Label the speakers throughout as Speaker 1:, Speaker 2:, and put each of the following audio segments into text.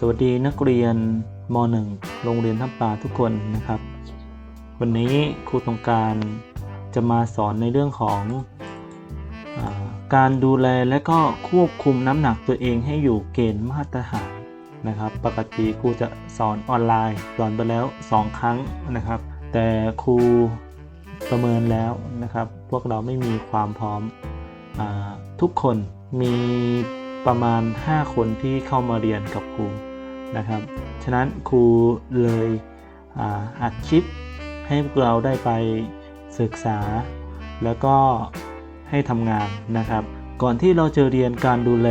Speaker 1: สวัสดีนักเรียนม .1 โรงเรียนทับปลาทุกคนนะครับ วันนี้ครูตรงการจะมาสอนในเรื่องของอาการดูแลและก็ควบคุมน้ำหนักตัวเองให้อยู่เกณฑ์มาตรฐานนะครับ ปกติครูจะสอนออนไลน์สอนไปแล้ว 2 ครั้งนะครับ แต่ครูประเมินแล้วนะครับ พวกเราไม่มีความพร้อมอทุกคนมี ประมาณ 5 คนที่เข้ามาเรียนกับครูนะครับ ฉะนั้นครูเลยอ,อัดคลิปให้พวกเราได้ไปศึกษา แล้วก็ให้ทำงานนะครับ ก่อนที่เราจะเรียนการดูแล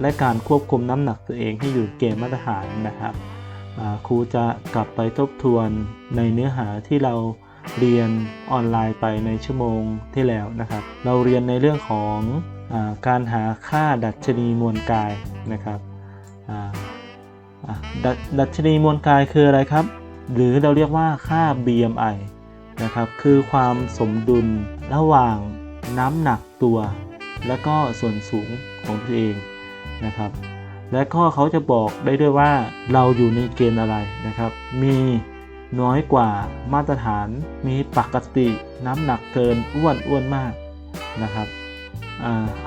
Speaker 1: และการควบคุมน้ำหนักตัวเองให้อยู่เกณฑ์มาตรฐานนะครับครูจะกลับไปทบทวนในเนื้อหาที่เราเรียนออนไลน์ไปในชั่วโมงที่แล้วนะครับ เราเรียนในเรื่องของ การหาค่าดัชนีมวลกายนะครับดดัชนีมวลกายคืออะไรครับ หรือเราเรียกว่าค่า BMI นะครับคือความสมดุลระหว่างน้ำหนักตัว และก็ส่วนสูงของตัวเองนะครับและก็เขาจะบอกได้ด้วยว่าเราอยู่ในเกณฑ์อะไรนะครับ มีน้อยกว่ามาตรฐาน มีปกติน้ำหนักเกินอ้วนอ้วนมากนะครับ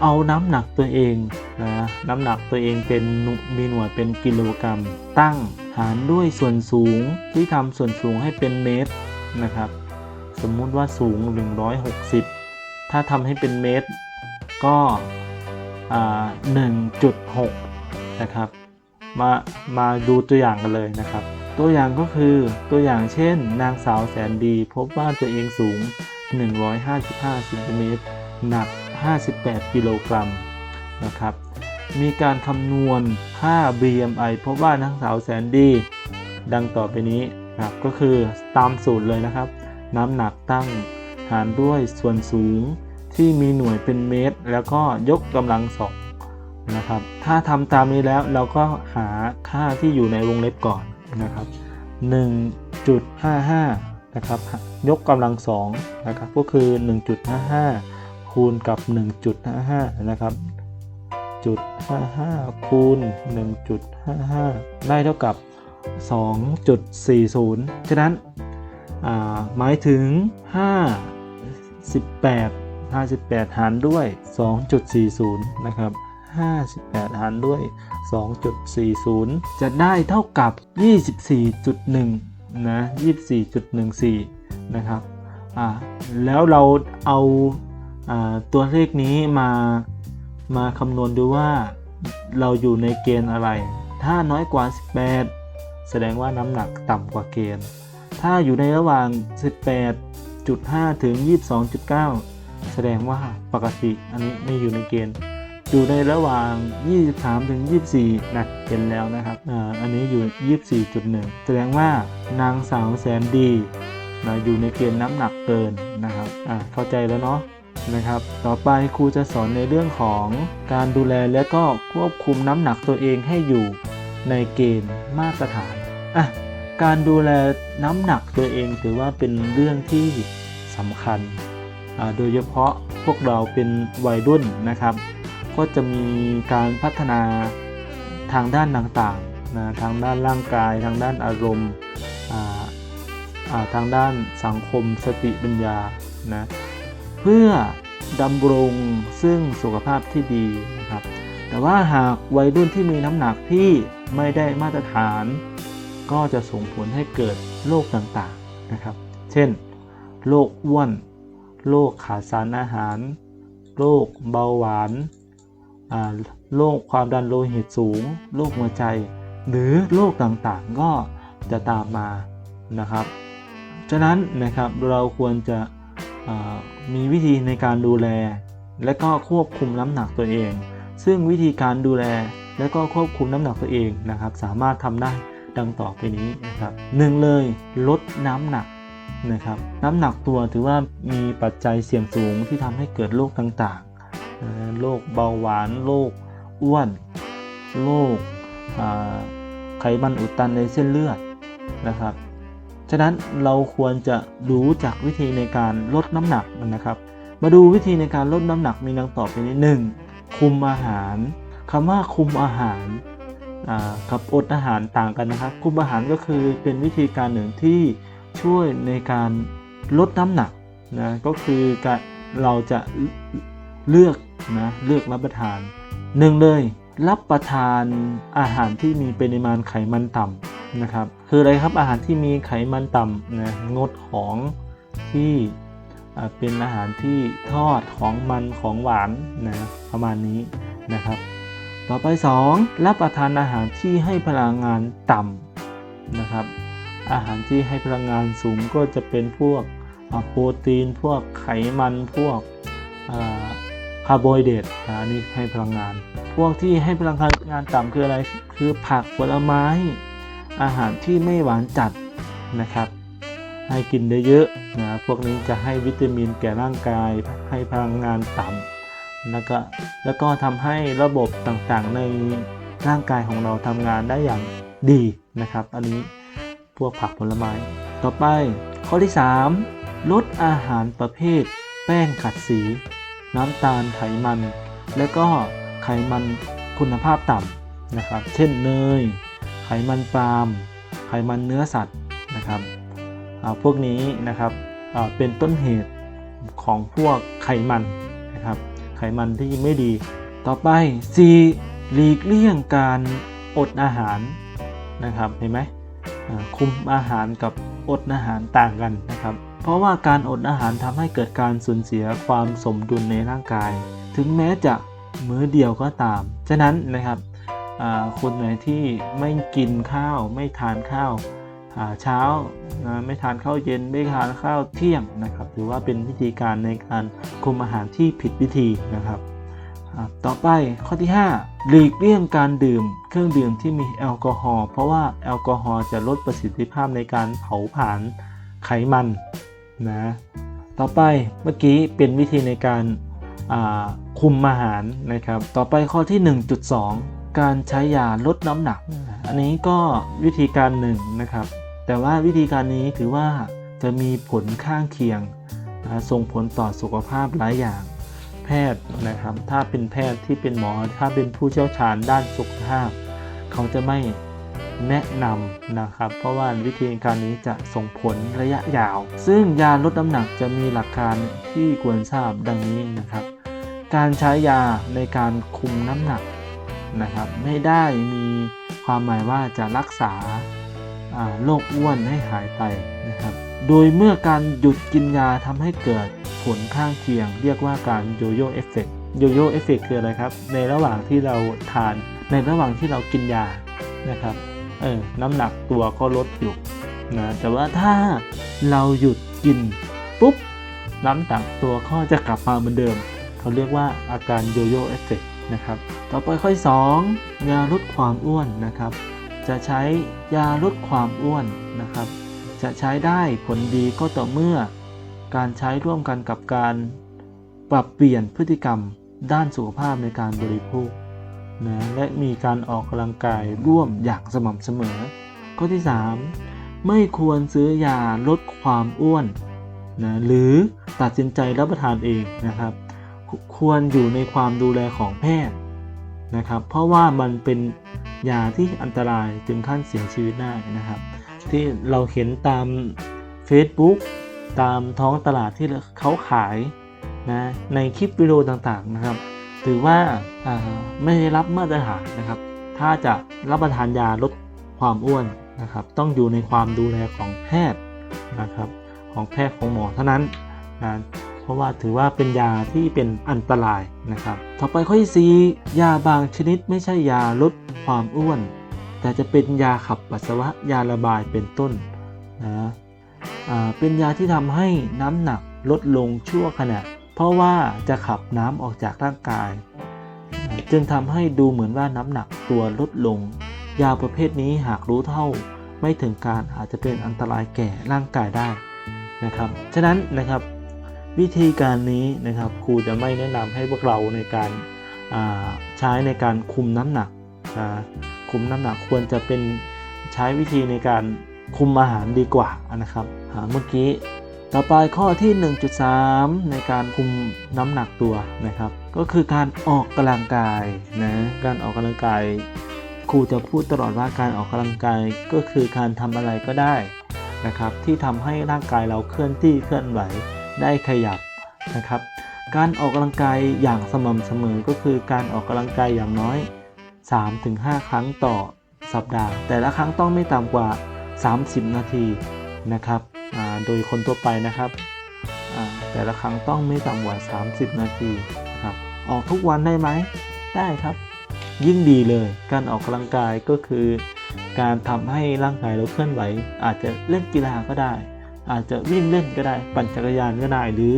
Speaker 1: เอาน้ำหนักตัวเองนะน้ำหนักตัวเองเป็นมีหน่วยเป็นกิโลกรัม ตั้งหารด้วยส่วนสูงที่ทำส่วนสูงให้เป็นเมตรนะครับ สมมุติว่าสูง 160 ถ้าทำให้เป็นเมตร ก็อ่า1.6 นะครับ มามาดูตัวอย่างกันเลยนะครับ ตัวอย่างก็คือตัวอย่างเช่น นางสาวแสนดี พบว่าตัวเองสูง 155ซนติเมตรหนัก 58 กิโลกรัมนะครับมีการคำนวณค่า BMI พบว่านางสาวแสนดีดังต่อไปนี้ครับก็คือตามสูตรเลยนะครับ น้ำหนักตั้งหารด้วยส่วนสูงที่มีหน่วยเป็นเมตร แล้วก็ยกกำลังสองนะครับถ้าทำตามนี้แล้วเราก็หาค่าที่อยู่ในวงเล็บก่อนนะครับ 1.55 นะครับ ยกกำลังสองนะครับก็คือ 1.55 คูณกับ 1.55 นะครับจุด55คูณ1.55 ได้เท่ากับ 2.40 ฉะนั้นหมายถึง 58 58 หารด้วย 2.40 นะครับ 58 หารด้วย 2.40 จะได้เท่ากับ 24.1 นะ 24.14 นะครับ แล้วเราเอา ตัวเลขนี้มามาคำนวณดูว่าเราอยู่ในเกณฑ์อะไร ถ้าน้อยกว่า 18 แสดงว่าน้ำหนักต่ำกว่าเกณฑ์ ถ้าอยู่ในระหว่าง 18.5 ถึง 22.9 แสดงว่าปกติอันนี้ไม่อยู่ในเกณฑ์ อยู่ในระหว่าง 23 ถึง 24นะเห็นแล้วนะครับออันนี้อยู่ 24.1 แสดงว่านางสาวแสนดีนะอยู่ในเกณฑ์น้ำหนักเกินนะครับเข้าใจแล้วเนาะ นะครับ ต่อไปครูจะสอนในเรื่องของการดูแลและก็ควบคุมน้ำหนักตัวเองให้อยู่ในเกณฑ์มาตรฐานอะการดูแลน้ำหนักตัวเองถือว่าเป็นเรื่องที่สำคัญ โดยเฉพาะพวกเราเป็นวัยรุ่นนะครับ ก็จะมีการพัฒนาทางด้านต่างๆนะทางด้านร่างกาย ทางด้านอารมณ์ทางด้านสังคมสติปัญญานะ เพื่อดำรงซึ่งสุขภาพที่ดีนะครับ แต่ว่าหากวัยรุ่นที่มีน้ำหนักที่ไม่ได้มาตรฐาน ก็จะส่งผลให้เกิดโรคต่างๆนะครับ เช่น โรคอ้วน โรคขาดสารอาหาร โรคเบาหวาน โรคความดันโลหิตสูง โรคหัวใจ หรือโรคต่างๆ ก็จะตามมานะครับ ฉะนั้นนะครับเราควรจะ มีวิธีในการดูแล และก็ควบคุมน้ำหนักตัวเอง ซึ่งวิธีการดูแลและก็ควบคุมน้ำหนักตัวเองนะครับ สามารถทำได้ดังต่อไปนี้นะครับหนึ่งเลยลดน้ำหนักนะครับน้ำหนักตัวถือว่ามีปัจจัยเสี่ยงสูงที่ทำให้เกิดโรคต่างๆโรคเบาหวานโรคอ้วนโรคไขมันอุดตันในเส้นเลือดนะครับ ฉะนั้นเราควรจะรู้จักวิธีในการลดน้ำหนักนะครับ มาดูวิธีในการลดน้ำหนักมีดังต่อไปนี้หนึ่งคุมอาหารคำว่าคุมอาหารกับอดอาหารต่างกันนะครับ คุมอาหารก็คือเป็นวิธีการหนึ่งที่ช่วยในการลดน้ำหนักนะก็คือการเราจะเลือกนะเลือกรับประทานหนึ่งเลยรับประทานอาหารที่มีปริมาณไขมันต่ำ นะครับ คืออะไรครับอาหารที่มีไขมันต่ำนะงดของที่เป็นอาหารที่ทอดของมันของหวานนะประมาณนี้นะครับ ต่อไป 2. รับประทานอาหารที่ให้พลังงานต่ำนะครับ อาหารที่ให้พลังงานสูงก็จะเป็นพวกโปรตีน พวกไขมันพวกคาร์โบไฮเดรตนะอันนี้ให้พลังงาน พวกที่ให้พลังงานต่ำคืออะไร คือผักผลไม้ อาหารที่ไม่หวานจัดนะครับ ให้กินได้เยอะนะพวกนี้จะให้วิตามินแก่ร่างกาย ให้พลังงานต่ำแล้วก็แล้วก็ทำให้ระบบต่างๆ ในร่างกายของเราทำงานได้อย่างดีนะครับ อันนี้พวกผักผลไม้ ต่อไปข้อที่ 3 ลดอาหารประเภท แป้งขัดสี น้ำตาลไขมัน และก็ไขมันคุณภาพต่ำนะครับ เช่นเนย มันปาล์มไขมันเนื้อสัตว์นะครับอ่าพวกนี้นะครับอ่าเป็นต้นเหตุของพวกไขมันนะครับ ไขมันที่ไม่ดี ต่อไป 4. หลีกเลี่ยงการอดอาหารนะครับเห็นไหมอ่าคุมอาหารกับอดอาหารต่างกันนะครับ เพราะว่าการอดอาหารทำให้เกิดการสูญเสียความสมดุลในร่างกาย ถึงแม้จะมื้อเดียวก็ตาม ฉะนั้นนะครับ คนไหนที่ไม่กินข้าวไม่ทานข้าวเช้านะไม่ทานข้าวเย็นไม่ทานข้าวเที่ยงนะครับถือว่าเป็นวิธีการในการคุมอาหารที่ผิดวิธีนะครับ ต่อไปข้อที่ 5 หลีกเลี่ยงการดื่ม เครื่องดื่มที่มีแอลกอฮอล์เพราะว่าแอลกอฮอล์จะลดประสิทธิภาพในการเผาผลาญไขมันนะต่อไปเมื่อกี้เป็นวิธีในการคุมอาหารนะครับ ต่อไปข้อที่ 1.2 การใช้ยาลดน้ำหนัก อันนี้ก็วิธีการหนึ่งนะครับ แต่ว่าวิธีการนี้ถือว่าจะมีผลข้างเคียงนะส่งผลต่อสุขภาพหลายอย่าง แพทย์นะครับ ถ้าเป็นแพทย์ที่เป็นหมอ ถ้าเป็นผู้เชี่ยวชาญด้านสุขภาพ เขาจะไม่แนะนำนะครับ เพราะว่าวิธีการนี้จะส่งผลระยะยาว ซึ่งยาลดน้ำหนักจะมีหลักการที่ควรทราบดังนี้นะครับ การใช้ยาในการคุมน้ำหนัก นะครับ ไม่ได้มีความหมายว่าจะรักษาโรคอ้วนให้หายไปนะครับ โดยเมื่อการหยุดกินยาทำให้เกิดผลข้างเคียง เรียกว่าการโยโย่เอฟเฟกต์โยโย่เอฟเฟกต์คืออะไรครับ ในระหว่างที่เราทาน ในระหว่างที่เรากินยานะครับ เออ น้ำหนักตัวก็ลดอยู่นะ แต่ว่าถ้าเราหยุดกินปุ๊บ น้ำหนักตัวก็จะกลับมาเหมือนเดิม เขาเรียกว่าอาการโยโย่เอฟเฟกต์นะครับ ต่อไปข้อที่2ยาลดความอ้วนนะครับ จะใช้ยาลดความอ้วนนะครับ จะใช้ได้ผลดีก็ต่อเมื่อ การใช้ร่วมกันกับการปรับเปลี่ยนพฤติกรรมด้านสุขภาพในการบริโภคนะและมีการออกกำลังกายร่วมอย่างสม่ำเสมอ ข้อที่ 3 ไม่ควรซื้อยาลดความอ้วนนะหรือตัดสินใจรับประทานเองนะครับ ควรอยู่ในความดูแลของแพทย์นะครับ เพราะว่ามันเป็นยาที่อันตรายถึงขั้นเสียชีวิตได้นะครับ ที่เราเห็นตาม Facebook ตามท้องตลาดที่เขาขายนะในคลิปวิดีโอต่างๆนะครับ ถือว่าาไม่ได้รับมาตรฐานนะครับ ถ้าจะรับประทานยาลดความอ้วนนะครับ ต้องอยู่ในความดูแลของแพทย์นะครับ ของแพทย์ของหมอเท่านั้นนะ เพราะว่าถือว่าเป็นยาที่เป็นอันตรายนะครับ ต่อไปข้อที่สียาบางชนิดไม่ใช่ยาลดความอ้วน แต่จะเป็นยาขับปัสสาวะยาระบายเป็นต้นนะเป็นยาที่ทำให้น้ำหนักลดลงชั่วขณะ เพราะว่าจะขับน้ำออกจากร่างกาย จึงทำให้ดูเหมือนว่าน้ำหนักตัวลดลง ยาประเภทนี้หากรู้เท่าไม่ถึงการอาจจะเป็นอันตรายแก่ร่างกายได้นะครับ ฉะนั้นนะครับ วิธีการนี้นะครับครูจะไม่แนะนำให้พวกเราในการใช้ในการคุมน้ำหนักนะคุมน้ำหนักควรจะเป็นใช้วิธีในการคุมอาหารดีกว่านะครับอ่าเมื่อกี้ต่อไปข้อที่ 1.3 ในการคุมน้ำหนักตัวนะครับ ก็คือการออกกำลังกายนะการออกกำลังกายครูจะพูดตลอดว่าการออกกำลังกายก็คือการทำอะไรก็ได้นะครับ ที่ทำให้ร่างกายเราเคลื่อนที่เคลื่อนไหว ได้ขยับนะครับ การออกกำลังกายอย่างสม่ำเสมอก็คือการออกกำลังกายอย่างน้อย 3-5 ครั้งต่อสัปดาห์ แต่ละครั้งต้องไม่ต่ำกว่า 30 นาทีนะครับโดยคนทั่วไปนะครับแต่ละครั้งต้องไม่ต่ำกว่า 30 นาทีครับออกทุกวันได้ไหมได้ครับ ยิ่งดีเลยการออกกำลังกายก็คือ การทำให้ร่างกายเราเคลื่อนไหว อาจจะเล่นกีฬาก็ได้ อาจจะวิ่งเล่นก็ได้ ปั่นจักรยานก็ได้ หรือ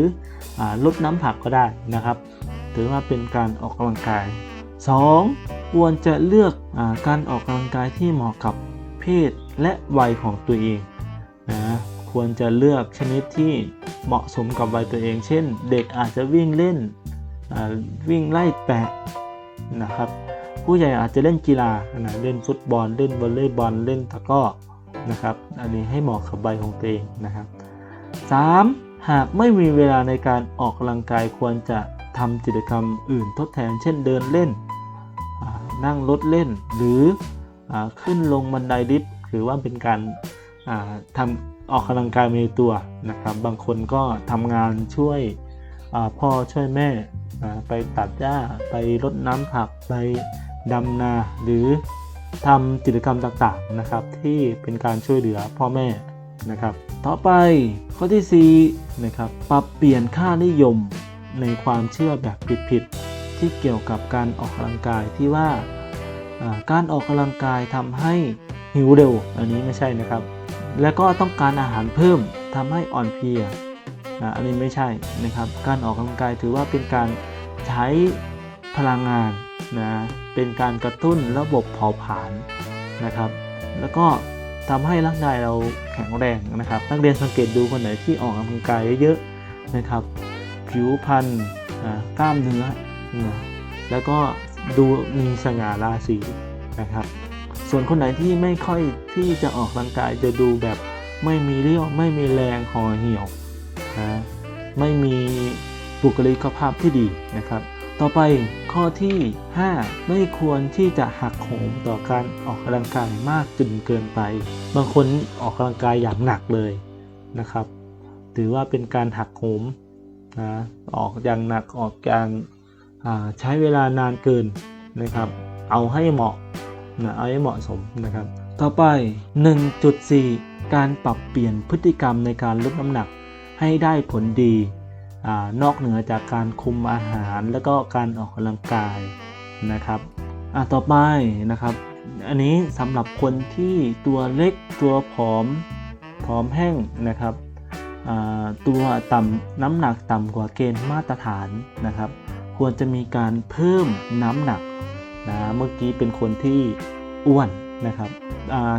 Speaker 1: อลดน้ำผักก็ได้นะครับ ถือว่าเป็นการออกกำลังกาย 2. ควรจะเลือกอการออกกำลังกายที่เหมาะกับเพศและวัยของตัวเองนะควรจะเลือกชนิดที่เหมาะสมกับวัยตัวเอง เช่น เด็กอาจจะวิ่งเล่นวิ่งไล่แปะนะครับ ผู้ใหญ่อาจจะเล่นกีฬานะเล่นฟุตบอล เล่นวอลเลย์บอล เล่นตะก้อ นะครับ อันนี้ให้เหมาะกับวัยของตัวเองนะครับ 3. หากไม่มีเวลาในการออกกำลังกายควรจะทำกิจกรรมอื่นทดแทน เช่นเดินเล่น นั่งรถเล่น หรืออขึ้นลงบันไดลิฟต์ถือว่าเป็นการาทำออกกำลังกายในตัวนะครับ บางคนก็ทำงานช่วยพ่อช่วยแม่ไปตัดหญ้าไปรดน้ำผักไปดำนาหรือ ทำกิจกรรมต่างๆนะครับ ที่เป็นการช่วยเหลือพ่อแม่นะครับ ต่อไปข้อที่4นะครับปรับเปลี่ยนค่านิยมในความเชื่อแบบผิดๆที่เกี่ยวกับการออกกำลังกายที่ว่าการออกกำลังกายทำให้หิวเร็ว อันนี้ไม่ใช่นะครับ แล้วก็ต้องการอาหารเพิ่มทำให้อ่อนเพลียอันนี้ไม่ใช่นะครับ การออกกำลังกายถือว่าเป็นการใช้พลังงาน นะเป็นการกระตุ้นระบบเผาผลาญนะครับ แล้วก็ทำให้ร่างกายเราแข็งแรงนะครับ นักเรียนสังเกตดูคนไหนที่ออกกำลังกายเยอะๆนะครับ ผิวพรรณกล้ามเนื้อนะแล้วก็ดูมีสง่าราศีนะครับ ส่วนคนไหนที่ไม่ค่อยที่จะออกกำลังกายจะดูแบบไม่มีเรี่ยวไม่มีแรงห่อเหี่ยวนะไม่มีบุคลิกภาพที่ดีนะครับ ต่อไปข้อที่ 5 ไม่ควรที่จะหักโหมต่อการออกกำลังกายมากจนเกินไป บางคนออกกำลังกายอย่างหนักเลยนะครับ ถือว่าเป็นการหักโหมนะออกอย่างหนักออกอย่างใช้เวลานานเกินนะครับ เอาให้เหมาะนะเอาให้เหมาะสมนะครับ ต่อไป 1.4 การปรับเปลี่ยนพฤติกรรมในการลดน้ำหนักให้ได้ผลดี อนอกเหนือจากการคุมอาหารแล้วก็การออกกำลังกายนะครับอะต่อไปนะครับ อันนี้สำหรับคนที่ตัวเล็กตัวผอมผอมแห้งนะครับตัวต่ำน้ำหนักต่ำกว่าเกณฑ์มาตรฐานนะครับ ควรจะมีการเพิ่มน้ำหนักนะเมื่อกี้เป็นคนที่อ้วนนะครับ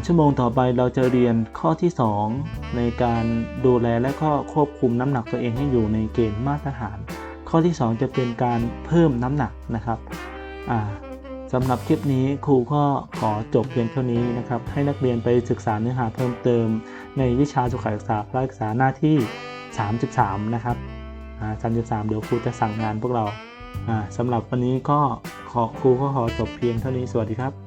Speaker 1: ชั่วโมงต่อไปเราจะเรียนข้อที่ 2 ในการดูแลและก็ควบคุมน้ำหนักตัวเองให้อยู่ในเกณฑ์มาตรฐาน ข้อที่ 2 จะเป็นการเพิ่มน้ำหนักนะครับอ่าสำหรับคลิปนี้ครูก็ขอจบเพียงเท่านี้นะครับ ให้นักเรียนไปศึกษาเนื้อหาเพิ่มเติม ในวิชาสุขศึกษาพละศึกษาหน้าที่ 33 นะครับอ่า33 เดี๋ยวครูจะสั่งงานพวกเราสำหรับวันนี้ก็ขอครูก็ขอจบเพียงเท่านี้สวัสดีครับ